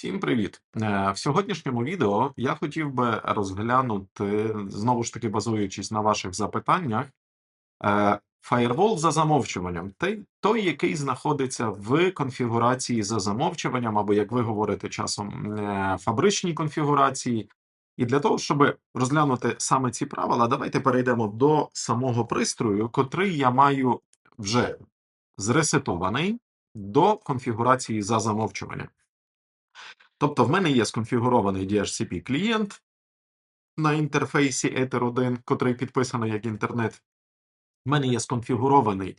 Всім привіт! Е, В сьогоднішньому відео я хотів би розглянути, знову ж таки, базуючись на ваших запитаннях, е, фаєрвол за замовчуванням. Той, який знаходиться в конфігурації за замовчуванням, або, як ви говорите часом, е, фабричній конфігурації. І для того, щоб розглянути саме ці правила, давайте перейдемо до самого пристрою, котрий я маю вже зресетований до конфігурації за замовчуванням. Тобто, в мене є сконфігурований DHCP клієнт на інтерфейсі Ether 1, котрий підписаний як інтернет. В мене є сконфігурований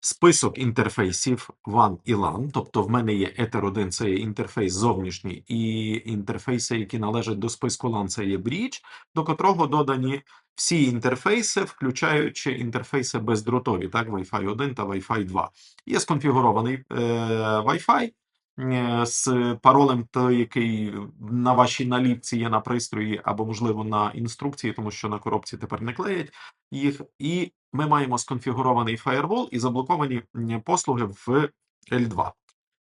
список інтерфейсів WAN і LAN, тобто в мене є Ether 1 це є інтерфейс зовнішній, і інтерфейси, які належать до списку LAN, це є Bridge, до котрого додані всі інтерфейси, включаючи інтерфейси бездротові, так, Wi-Fi 1 та Wi-Fi 2. Є сконфігурований е, Wi-Fi з паролем, той, який на вашій наліпці є на пристрої, або, можливо, на інструкції, тому що на коробці тепер не клеять їх. І ми маємо сконфігурований фаєрвол і заблоковані послуги в L2.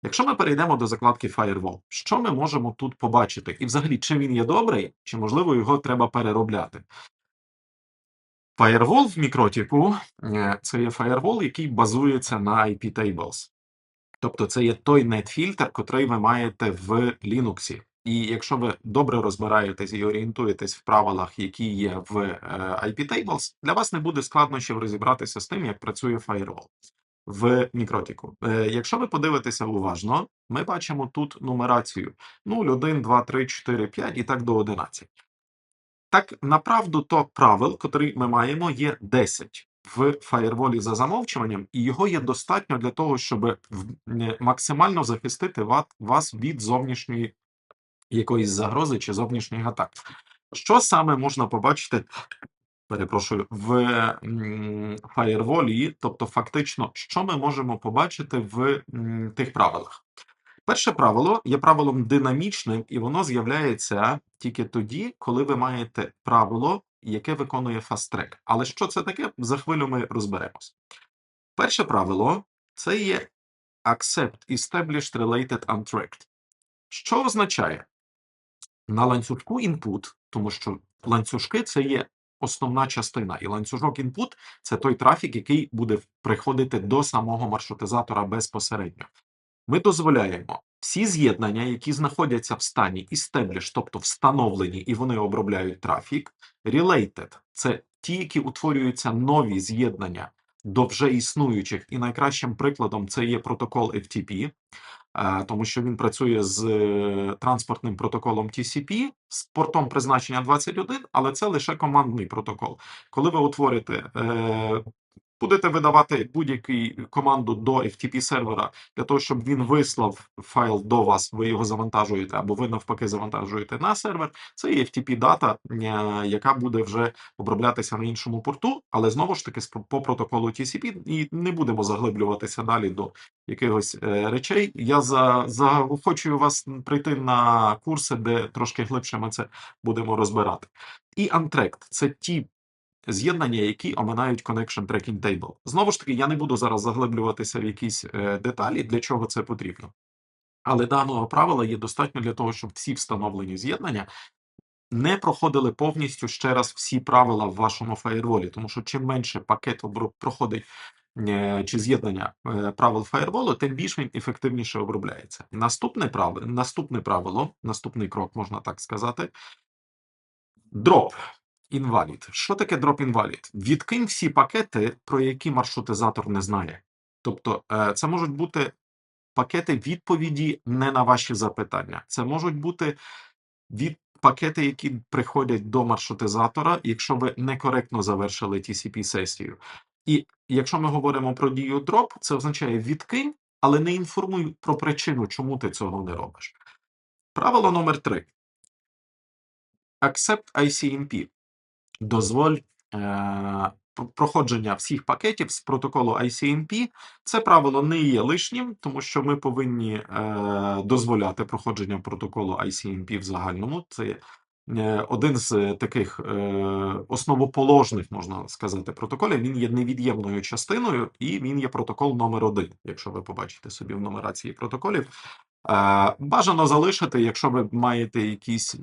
Якщо ми перейдемо до закладки Firewall, що ми можемо тут побачити? І взагалі, чи він є добрий, чи можливо його треба переробляти? Firewall в мікротіку е, це є firewall, який базується на IP tables. Тобто це є той нетфільтр, котрий ви маєте в Linux. І якщо ви добре розбираєтесь і орієнтуєтесь в правилах, які є в е, IP tables, для вас не буде складнощів розібратися з тим, як працює firewall в мікротіку. Е, Якщо ви подивитеся уважно, ми бачимо тут нумерацію 0, 1, 2, 3, 4, 5 і так до 11. Так, направду, то правил, котрі ми маємо, є 10 в фаєрволі за замовчуванням, і його є достатньо для того, щоб е, максимально захистити вас від зовнішньої якоїсь загрози чи зовнішніх атак. Що саме можна побачити, перепрошую, в фаєрволі, тобто фактично, що ми можемо побачити в тих правилах? Перше правило є правилом динамічним, і воно з'являється тільки тоді, коли ви маєте правило, яке виконує fast-track. Але що це таке? За хвилю ми розберемось. Перше правило це є accept established related untracked. Що означає? На ланцюжку input, тому що ланцюжки це є основна частина, і ланцюжок input – це той трафік, який буде приходити до самого маршрутизатора безпосередньо. Ми дозволяємо всі з'єднання, які знаходяться в стані established, тобто встановлені, і вони обробляють трафік. Related – це ті, які утворюються нові з'єднання до вже існуючих, і найкращим прикладом це є протокол FTP, е, тому що він працює з е, транспортним протоколом TCP з портом призначення 21, але це лише командний протокол. Коли ви утворите е, будете видавати будь-яку команду до FTP сервера для того, щоб він вислав файл до вас, ви його завантажуєте, або ви навпаки завантажуєте на сервер. Це є FTP дата, е, яка буде вже оброблятися на іншому порту, але знову ж таки по протоколу TCP, і не будемо заглиблюватися далі до якихось е, речей. Я за заохочую вас прийти на курси, де трошки глибше ми це будемо розбирати. І Untracked – це ті з'єднання, які оминають Connection Tracking Table. Знову ж таки, я не буду зараз заглиблюватися в якісь е, деталі, для чого це потрібно. Але даного правила є достатньо для того, щоб всі встановлені з'єднання не проходили повністю ще раз всі правила в вашому фаєрволі, тому що чим менше пакет проходить е, чи з'єднання е, правил фаєрволу, тим більш він ефективніше обробляється. Наступне правило, наступне правило, наступний крок, можна так сказати. Drop invalid. Що таке drop invalid? Відкинь всі пакети, про які маршрутизатор не знає. Тобто, е, це можуть бути пакети відповіді не на ваші запитання. Це можуть бути від пакети, які приходять до маршрутизатора, якщо ви некоректно завершили TCP-сесію. І якщо ми говоримо про дію drop, це означає відкинь, але не інформуй про причину, чому ти цього не робиш. Правило номер 3. Accept ICMP. Дозволь е, проходження всіх пакетів з протоколу ICMP. Це правило не є лишнім, тому що ми повинні е, дозволяти проходження протоколу ICMP в загальному. Це е, один з таких е, основоположних, можна сказати, протоколів. Він є невід'ємною частиною, і він є протокол номер один, якщо ви побачите собі в нумерації протоколів. Е, Бажано залишити, якщо ви маєте якісь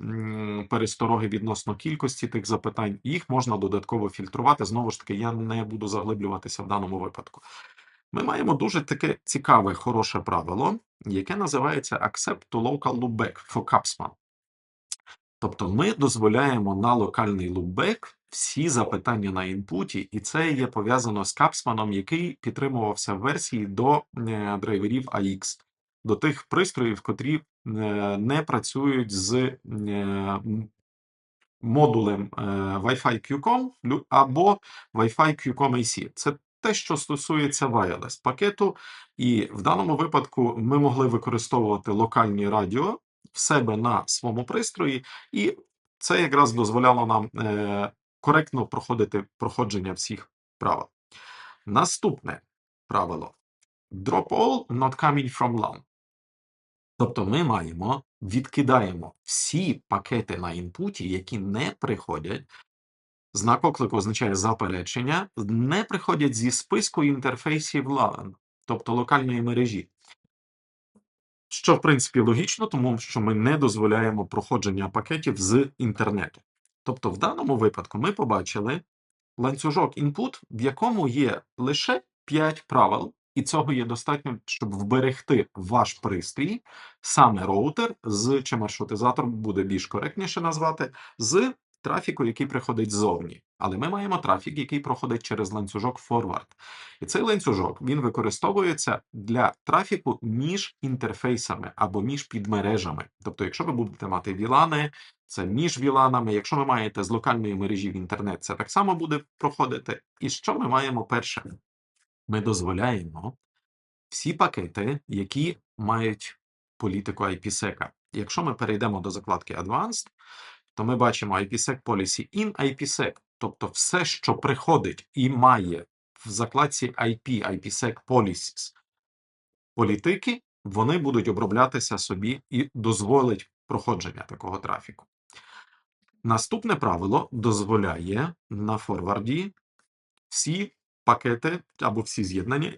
перестороги відносно кількості тих запитань, їх можна додатково фільтрувати. Знову ж таки, я не буду заглиблюватися в даному випадку. Ми маємо дуже таке цікаве, хороше правило, яке називається Accept to Local Loopback for Capsman. Тобто ми дозволяємо на локальний лупбек всі запитання на інпуті, і це є пов'язано з капсманом, який підтримувався в версії до е, драйверів AX, до тих пристроїв, котрі е, не працюють з е, модулем е, Wi-Fi QCOM або Wi-Fi QCOM AC. Це те, що стосується wireless пакету, і в даному випадку ми могли використовувати локальні радіо в себе на своєму пристрої, і це якраз дозволяло нам коректно проходити проходження всіх правил. Наступне правило: Drop all not coming from LAN. Тобто ми маємо, відкидаємо всі пакети на інпуті, які не приходять. Знак оклику означає заперечення, не приходять зі списку інтерфейсів LAN, тобто локальної мережі. Що в принципі логічно, тому що ми не дозволяємо проходження пакетів з інтернету. Тобто, в даному випадку ми побачили ланцюжок input, в якому є лише 5 правил, і цього є достатньо, щоб вберегти ваш пристрій, саме роутер з чи маршрутизатор буде більш коректніше назвати, з трафіку, який приходить ззовні. Але ми маємо трафік, який проходить через ланцюжок forward. І цей ланцюжок він використовується для трафіку між інтерфейсами або між підмережами. Тобто, якщо ви будете мати вілани, це між віланами. Якщо ви маєте з локальної мережі в інтернет, це так само буде проходити. І що ми маємо перше? Ми дозволяємо всі пакети, які мають політику IPsec. Якщо ми перейдемо до закладки Advanced, то ми бачимо IPsec Policy in IPsec, тобто все, що приходить і має в закладці IP, IPsec Policies політики, вони будуть оброблятися собі і дозволить проходження такого трафіку. Наступне правило дозволяє на форварді всі пакети або всі з'єднання,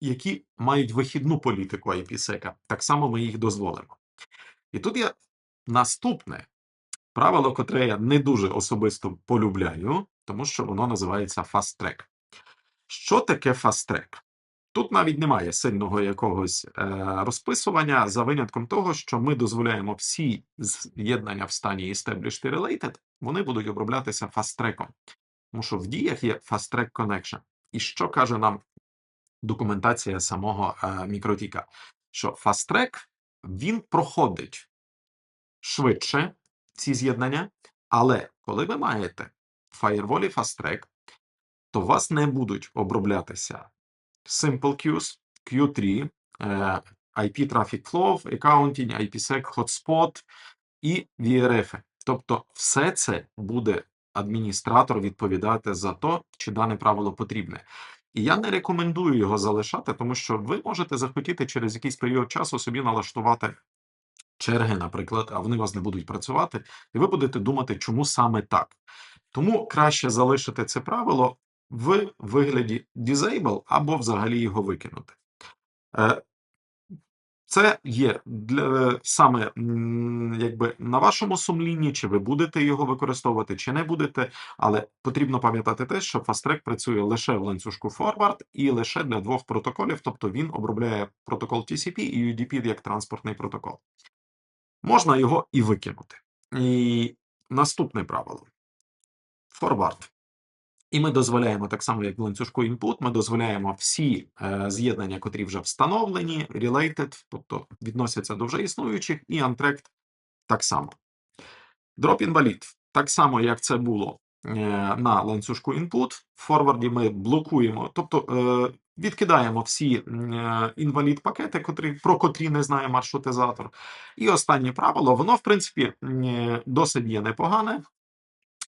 які мають вихідну політику IPsec. Так само ми їх дозволимо. І тут є наступне правило, котре я не дуже особисто полюбляю, тому що воно називається Fast Track. Що таке Fast Track? Тут навіть немає сильного якогось е, розписування за винятком того, що ми дозволяємо всі з'єднання в стані Established і Related, вони будуть оброблятися фаст-треком. Тому що в діях є Fast Track Connection. І що каже нам документація самого е, мікротіка? Що Fast Track він проходить швидше ці з'єднання, але коли ви маєте в фаєрволі Fast Track, то у вас не будуть оброблятися Simple Queues, Q3, е, IP Traffic Flow, Accounting, IPsec, Hotspot і VRF. Тобто, все це буде адміністратор відповідати за то, чи дане правило потрібне. І я не рекомендую його залишати, тому що ви можете захотіти через якийсь період часу собі налаштувати черги, наприклад, а вони у вас не будуть працювати, і ви будете думати, чому саме так. Тому краще залишити це правило в вигляді disable або взагалі його викинути. Це є для саме якби на вашому сумлінні, чи ви будете його використовувати, чи не будете. Але потрібно пам'ятати те, що FastTrack працює лише в ланцюжку Forward і лише для двох протоколів, тобто він обробляє протокол TCP і UDP як транспортний протокол. Можна його і викинути. І наступне правило: Forward. І ми дозволяємо так само, як в ланцюжку input, ми дозволяємо всі е, з'єднання, котрі вже встановлені, related, тобто відносяться до вже існуючих, і untracked так само. Drop invalid. Так само, як це було е, на ланцюжку input, в форварді ми блокуємо, тобто е, відкидаємо всі е, інвалід пакети, котрі, про котрі не знає маршрутизатор. І останнє правило, воно, в принципі, е, досить є непогане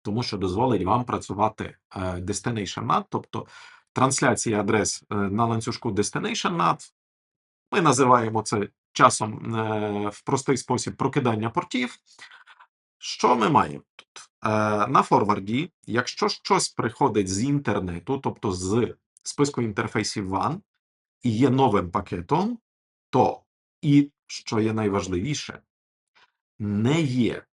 тому що дозволить вам працювати е, Destination NAT, тобто трансляція адрес е, на ланцюжку Destination NAT. Ми називаємо це часом е, в простий спосіб прокидання портів. Що ми маємо тут? На форварді, якщо щось приходить з інтернету, тобто з списку інтерфейсів WAN, і є новим пакетом, то і що є найважливіше, не є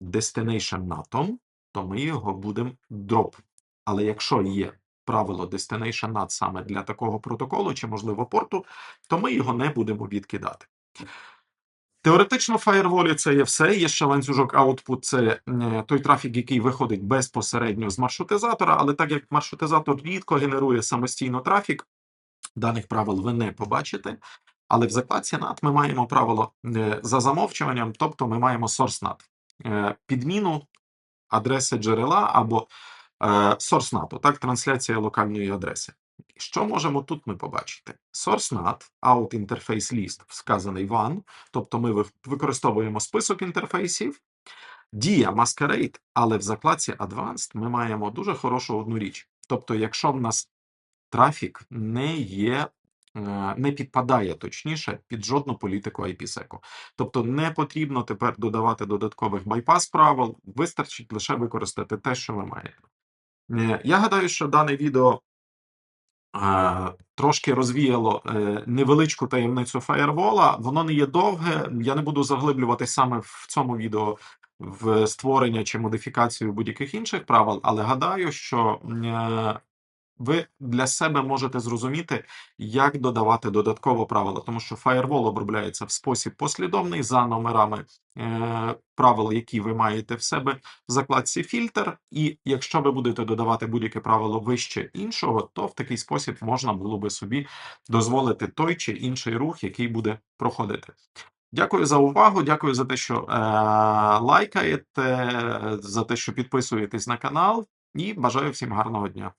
destination NAT, то ми його будемо дроп. Але якщо є правило destination NAT саме для такого протоколу чи, можливо, порту, то ми його не будемо відкидати. Теоретично, в фаєрволі це є все. Є ще ланцюжок output, це той трафік, який виходить безпосередньо з маршрутизатора, але так як маршрутизатор рідко генерує самостійно трафік, даних правил ви не побачите. Але в закладці NAT ми маємо правило е, за замовчуванням, тобто ми маємо source NAT. Е, підміну адреси джерела або е, source так, трансляція локальної адреси. Що можемо тут ми побачити? Source NAT, out interface list, вказаний one, тобто ми використовуємо список інтерфейсів, дія Masquerade, але в закладці Advanced ми маємо дуже хорошу одну річ. Тобто, якщо в нас трафік не є, не підпадає точніше під жодну політику IPsec. Тобто не потрібно тепер додавати додаткових байпас правил, вистачить лише використати те, що ви маєте. Е, Я гадаю, що дане відео е, трошки розвіяло е, невеличку таємницю фаєрвола. Воно не є довге. Я не буду заглиблюватись саме в цьому відео в створення чи модифікацію будь-яких інших правил, але гадаю, що е, ви для себе можете зрозуміти, як додавати додатково правила, тому що Firewall обробляється в спосіб послідовний за номерами е, правил, які ви маєте в себе в закладці фільтр. І якщо ви будете додавати будь-яке правило вище іншого, то в такий спосіб можна було би собі дозволити той чи інший рух, який буде проходити. Дякую за увагу. Дякую за те, що е, лайкаєте, за те, що підписуєтесь на канал, і бажаю всім гарного дня.